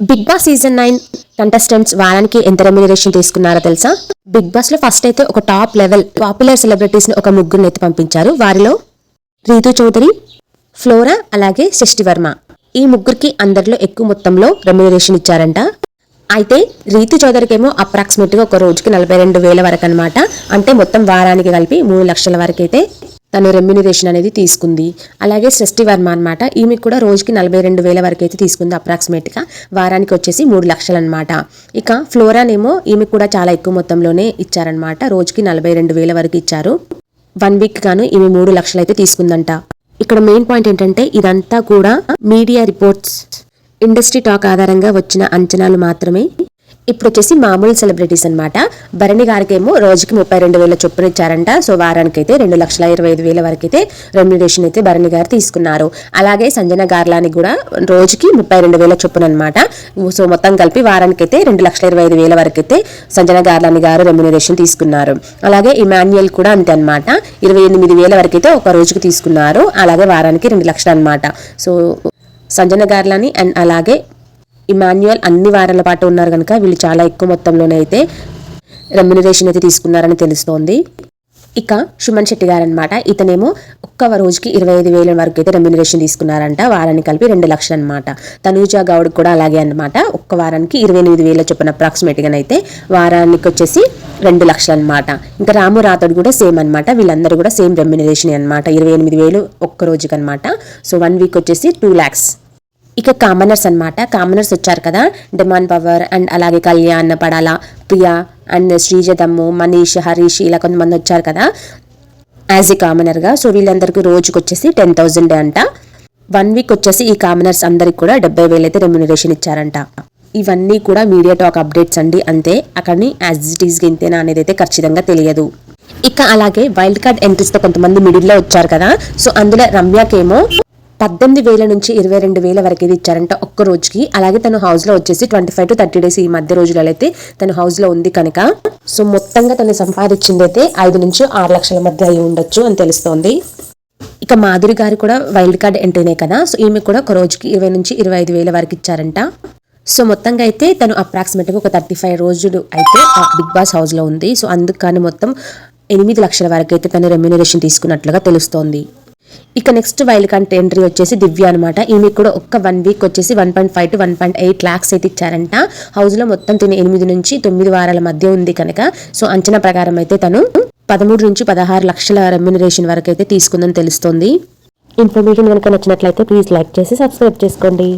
Big boss season nine contestants వారానికి ఎంత remuneration తీసుకున్నారో తెలుసా? బిగ్ బాస్లో ఫస్ట్ అయితే ఒక టాప్ లెవెల్ పాపులర్ సెలబ్రిటీస్ని ఒక ముగ్గురు అయితే పంపించారు. వారిలో రీతు చౌదరి ఫ్లోరా అలాగే షష్టి వర్మ. ఈ ముగ్గురికి అందరిలో ఎక్కువ మొత్తంలో రెమ్యునరేషన్ ఇచ్చారంట. అయితే రీతు చౌదరికేమో అప్రాక్సిమేట్గా ఒక రోజుకి నలభై రెండు వేల వరకు అనమాట అంటే మొత్తం వారానికి కలిపి మూడు లక్షల వరకు అయితే తను రెమ్యునరేషన్ అనేది తీసుకుంది. అలాగే సృష్టి వర్మ అనమాట ఈమె కూడా రోజుకి నలభై రెండు వేల వరకు అయితే తీసుకుంది అప్రాక్సిమేట్గా వారానికి వచ్చేసి మూడు లక్షలు అనమాట ఇక ఫ్లోరానేమో ఈమె కూడా చాలా ఎక్కువ మొత్తంలోనే ఇచ్చారనమాట రోజుకి నలభై రెండు వేల వరకు ఇచ్చారు. వన్ వీక్ గాను ఈమె మూడు లక్షలు అయితే తీసుకుందంట. ఇక్కడ మెయిన్ పాయింట్ ఏంటంటే ఇదంతా కూడా మీడియా రిపోర్ట్స్ ఇండస్ట్రీ టాక్ ఆధారంగా వచ్చిన అంచనాలు మాత్రమే. ఇప్పుడు వచ్చేసి మామూలు సెలబ్రిటీస్ అన్నమాట. భరణి గారికేమో రోజుకి ముప్పై రెండు వేల చొప్పున ఇచ్చారంట. సో వారానికి అయితే రెండు లక్షల ఇరవై ఐదు వేల వరకు అయితే రెమ్యునరేషన్ అయితే భరణి గారు తీసుకున్నారు. అలాగే సంజన గార్లానికి కూడా రోజుకి ముప్పై రెండు వేల చొప్పున అనమాట సో మొత్తం కలిపి వారానికి అయితే రెండు లక్షల ఇరవై ఐదు వేల వరకు అయితే సంజన గార్లాని గారు రెమ్యునరేషన్ తీసుకున్నారు. అలాగే ఇమాన్యుయల్ కూడా అంతే అనమాట ఇరవై ఎనిమిది వేల వరకు అయితే ఒక రోజుకి తీసుకున్నారు. అలాగే వారానికి రెండు లక్షలు అనమాట సో సంజన గార్లాని అండ్ అలాగే ఇమాన్యుయల్ అన్ని వారాల పాటు ఉన్నారు కనుక వీళ్ళు చాలా ఎక్కువ మొత్తంలోనే అయితే రెమ్యునరేషన్ అయితే తీసుకున్నారని తెలుస్తోంది. ఇక సుమన్ శెట్టి గారు అనమాట ఇతనేమో ఒక్క రోజుకి ఇరవై ఐదు వేల వరకు అయితే రెమ్యునరేషన్ తీసుకున్నారంట. వారానికి కలిపి రెండు లక్షలు అనమాట తనూజ గౌడ్ కూడా అలాగే అనమాట ఒక్క వారానికి ఇరవై ఎనిమిది వేల చొప్పున అప్రాక్సిమేట్గా అయితే వారానికి వచ్చేసి రెండు లక్షలు అనమాట ఇంకా రాము రాథోడ్ కూడా సేమ్ అనమాట వీళ్ళందరూ కూడా సేమ్ రెమ్యునరేషన్ అనమాట ఇరవై ఎనిమిది వేలు ఒక్క రోజుకి అనమాట సో వన్ వీక్ వచ్చేసి టూ ల్యాక్స్ ఇక కామనర్స్ అన్నమాట. కామనర్స్ వచ్చారు కదా. డిమాండ్ పవర్ అండ్ అలాగే కళ్యాణ్ పడాల ప్రియా అండ్ శ్రీజదమ్ము మనీష్ హరీష్ ఇలా కొంతమంది వచ్చారు కదా. యాజ్ ఏ కామనర్గా సో వీళ్ళందరికీ రోజుకి వచ్చేసి టెన్ థౌజండ్ అంట. వన్ వీక్ వచ్చేసి ఈ కామనర్స్ అందరికి కూడా డెబ్బై వేలు అయితే రెమ్యునరేషన్ ఇచ్చారంట. ఇవన్నీ కూడా మీడియా టాక్ అప్డేట్స్ అండి. అంతే. అక్కడిని యాజ్ ఇట్ ఈస్ ఇంతేనా అనేది అయితే ఖచ్చితంగా తెలియదు. ఇక అలాగే వైల్డ్ కార్డ్ ఎంట్రీస్తో కొంతమంది మిడిల్లో వచ్చారు కదా. సో అందులో రమ్యకేమో పద్దెనిమిది వేల నుంచి ఇరవై రెండు వేల వరకు ఇది ఇచ్చారంట ఒక్క రోజుకి. అలాగే తను హౌస్లో వచ్చేసి twenty five to thirty days ఈ మధ్య రోజులలో అయితే తను హౌస్లో ఉంది కనుక. సో మొత్తంగా తను సంపాదించింది అయితే ఐదు నుంచి ఆరు లక్షల మధ్య అయి ఉండొచ్చు అని తెలుస్తోంది. ఇక మాధురి గారు కూడా వైల్డ్ కార్డ్ ఎంట్రీనే కదా. సో ఈమె కూడా ఒక రోజుకి ఇరవై నుంచి ఇరవై ఐదు వేల వరకు ఇచ్చారంట. సో మొత్తంగా అయితే తను అప్రాక్సిమేట్గా ఒక థర్టీ ఫైవ్ రోజులు అయితే ఆ బిగ్ బాస్ హౌస్లో ఉంది. సో అందుకని మొత్తం ఎనిమిది లక్షల వరకు అయితే తను రెమ్యునరేషన్ తీసుకున్నట్లుగా తెలుస్తోంది. ఇక నెక్స్ట్ వైల్డ్ కార్డ్ ఎంట్రీ వచ్చేసి దివ్య అనమాట ఈమె కూడా ఒక్క వన్ వీక్ వచ్చేసి one point five to one point eight lakhs అయితే ఇచ్చారంట. హౌస్లో మొత్తం తిని ఎనిమిది నుంచి తొమ్మిది వారాల మధ్య ఉంది కనుక. సో అంచనా ప్రకారం అయితే తను పదమూడు నుంచి పదహారు లక్షల రెమ్యునరేషన్ వరకు అయితే తీసుకుందని తెలుస్తోంది. ఇన్ఫర్మేషన్ కనుక నచ్చినట్లయితే ప్లీజ్ లైక్ చేసి సబ్స్క్రైబ్ చేసుకోండి.